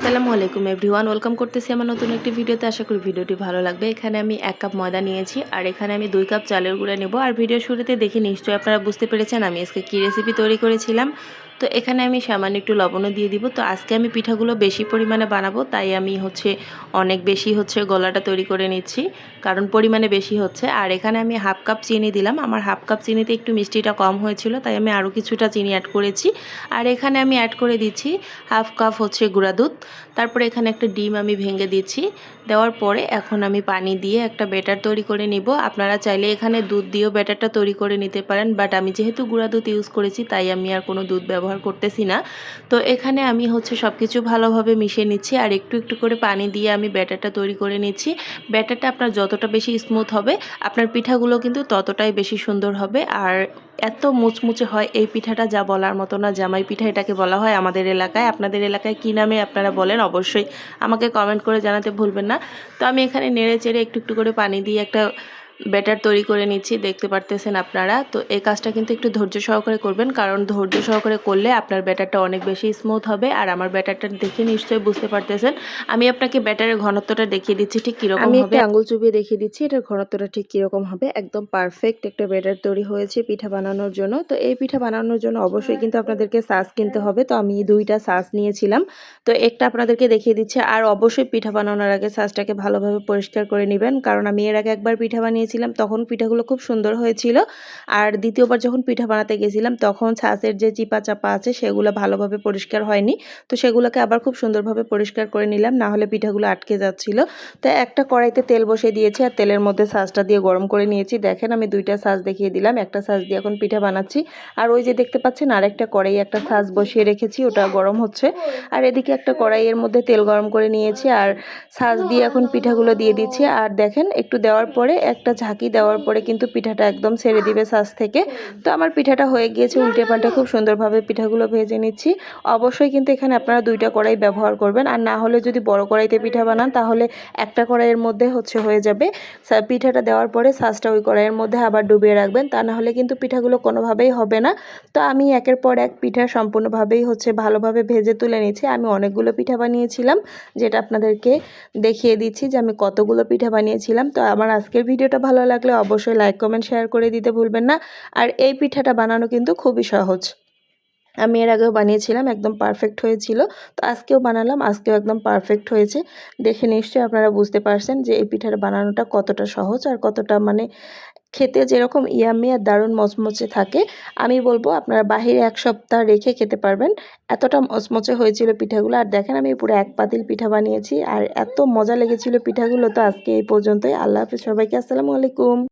আসসালামু আলাইকুম everyone, welcome করতেছি আমার নতুন একটি ভিডিওতে। আশা করি ভিডিওটি ভালো লাগবে। এখানে আমি এক কাপ ময়দা নিয়েছি আর এখানে আমি দুই কাপ চালের গুঁড়া নেব। আর ভিডিও শুরুতে দেখে নিশ্চয়ই আপনারা বুঝতে পেরেছেন আমি আজকে কী রেসিপি তৈরি করেছিলাম। তো এখানে আমি সামান্য একটু লবণও দিয়ে দিব। তো আজকে আমি পিঠাগুলো বেশি পরিমাণে বানাবো, তাই আমি হচ্ছে অনেক বেশি হচ্ছে গলাটা তৈরি করে নিচ্ছি, কারণ পরিমাণে বেশি হচ্ছে। আর এখানে আমি হাফ কাপ চিনি দিলাম। আমার হাফ কাপ চিনিতে একটু মিষ্টিটা কম হয়েছিল, তাই আমি আরও কিছুটা চিনি অ্যাড করেছি। আর এখানে আমি অ্যাড করে দিচ্ছি হাফ কাপ হচ্ছে গুঁড়া দুধ। তারপরে এখানে একটা ডিম আমি ভেঙে দিচ্ছি। দেওয়ার পরে এখন আমি পানি দিয়ে একটা ব্যাটার তৈরি করে নিব। আপনারা চাইলে এখানে দুধ দিয়েও ব্যাটারটা তৈরি করে নিতে পারেন বাট আমি যেহেতু গুঁড়া দুধ ইউজ করেছি, তাই আমি আর কোনো দুধ ব্যবহার করতেছি না। তো এখানে আমি হচ্ছে সব কিছু ভালোভাবে মিশিয়ে নিচ্ছি আর একটু একটু করে পানি দিয়ে আমি ব্যাটারটা তৈরি করে নিচ্ছি। ব্যাটারটা আপনার যতটা বেশি স্মুথ হবে, আপনার পিঠাগুলো কিন্তু ততটাই বেশি সুন্দর হবে। আর এত মুচমুচে হয় এই পিঠাটা যা বলার মতো না, জামাই পিঠা এটাকে বলা হয় আমাদের এলাকায়। আপনাদের এলাকায় কী নামে আপনারা বলেন অবশ্যই আমাকে কমেন্ট করে জানাতে ভুলবেন না। তো আমি এখানে নেড়ে চেড়ে একটু একটু করে পানি দিয়ে একটা ব্যাটার তৈরি করে নিচ্ছি দেখতে পারতেছেন আপনারা। তো এই কাজটা কিন্তু একটু ধৈর্য সহকারে করবেন কারণ ধৈর্য সহকারে করলে আপনার ব্যাটারটা অনেক বেশি স্মুথ হবে আর আমার ব্যাটারটা দেখে নিশ্চয়ই বুঝতে পারতেছেন। আমি আপনাকে ব্যাটারের ঘনত্বটা দেখিয়ে দিচ্ছি ঠিক কীরকম আমি একটা আঙুল চুবিয়ে দেখিয়ে দিচ্ছি এটার ঘনত্বটা ঠিক কীরকম হবে। একদম পারফেক্ট একটা ব্যাটার তৈরি হয়েছে পিঠা বানানোর জন্য। তো এই পিঠা বানানোর জন্য অবশ্যই কিন্তু আপনাদেরকে সাস কিনতে হবে। তো আমি দুইটা সাস নিয়েছিলাম। তো একটা আপনাদেরকে দেখিয়ে দিচ্ছি আর অবশ্যই পিঠা বানানোর আগে সাসটাকে ভালোভাবে পরিষ্কার করে নেবেন কারণ আমি এর আগে একবার পিঠা বানিয়েছিলাম, তখন পিঠাগুলো খুব সুন্দর হয়েছিল। আর দ্বিতীয়বার যখন পিঠা বানাতে গেছিলাম, তখন ছাঁচের যে চিপা চাপা আছে, সেগুলো ভালোভাবে পরিষ্কার হয়নি। তো সেগুলোকে আবার খুব সুন্দরভাবে পরিষ্কার করে নিলাম, না হলে পিঠাগুলো আটকে যাচ্ছিল। তো একটা কড়াইতে তেল বসিয়ে দিয়েছি, আর তেলের মধ্যে সাজটা দিয়ে গরম করে নিয়েছি। দেখেন, আমি দুইটা সাজ দেখিয়ে দিলাম, একটা সাজ দিয়ে এখন পিঠা বানাচ্ছি। আর ওই যে দেখতে পাচ্ছেন আর একটা কড়াই একটা সাজ বসিয়ে রেখেছি, ওটা গরম হচ্ছে। আর এদিকে একটা কড়াইয়ের মধ্যে তেল গরম করে নিয়েছি, আর সাজ দিয়ে এখন পিঠাগুলো দিয়ে দিচ্ছি। আর দেখেন, একটু দেওয়ার পরে একটা ঝাঁকি দেওয়ার পরে কিন্তু পিঠাটা একদম ছেড়ে দিবে সাজ থেকে। তো আমার পিঠাটা হয়ে গিয়েছে, উল্টে পাল্টে খুব সুন্দরভাবে পিঠাগুলো ভেজে নিচ্ছি। অবশ্যই কিন্তু এখানে আপনারা দুইটা কড়াই ব্যবহার করবেন। আর না হলে যদি বড় কড়াইতে পিঠা বানান, তাহলে একটা কড়াইয়ের মধ্যে হচ্ছে হয়ে যাবে। পিঠাটা দেওয়ার পরে সাজটা ওই কড়াইয়ের মধ্যে আবার ডুবিয়ে রাখবেন। তা না হলে কিন্তু পিঠাগুলো কোনোভাবেই হবে না। তো আমি একের পর এক পিঠা সম্পূর্ণভাবেই হচ্ছে ভালোভাবে ভেজে তুলে নিচ্ছি। আমি অনেকগুলো পিঠা বানিয়েছিলাম, যেটা আপনাদেরকে দেখিয়ে দিচ্ছি যে আমি কতগুলো পিঠা বানিয়েছিলাম। তো আমার আজকের ভিডিওটা ভালো লাগলে অবশ্যই লাইক কমেন্ট শেয়ার করে দিতে ভুলবেন না। আর এই পিঠাটা বানানো কিন্তু খুবই সহজ। আমি এর আগেও বানিয়েছিলাম, একদম পারফেক্ট হয়েছিল। তো আজকেও বানালাম, আজকেও একদম পারফেক্ট হয়েছে। দেখে নিশ্চয়ই আপনারা বুঝতে পারছেন যে এই পিঠাটা বানানোটা কতটা সহজ আর কতটা মানে খেতে যেরকম ইয়ামি আর দারুণ মচমচে থাকে, আমি বলব আপনারা বাহিরে এক সপ্তাহ রেখে খেতে পারবেন। এতটা মচমচে হয়েছিল পিঠাগুলো। আর দেখেন আমি পুরো এক পাতিল পিঠা বানিয়েছি। আর এত মজা লেগেছিল পিঠাগুলো তো আজকে এই পর্যন্তই। আল্লাহ হাফিজ সবাইকে আসসালামু আলাইকুম।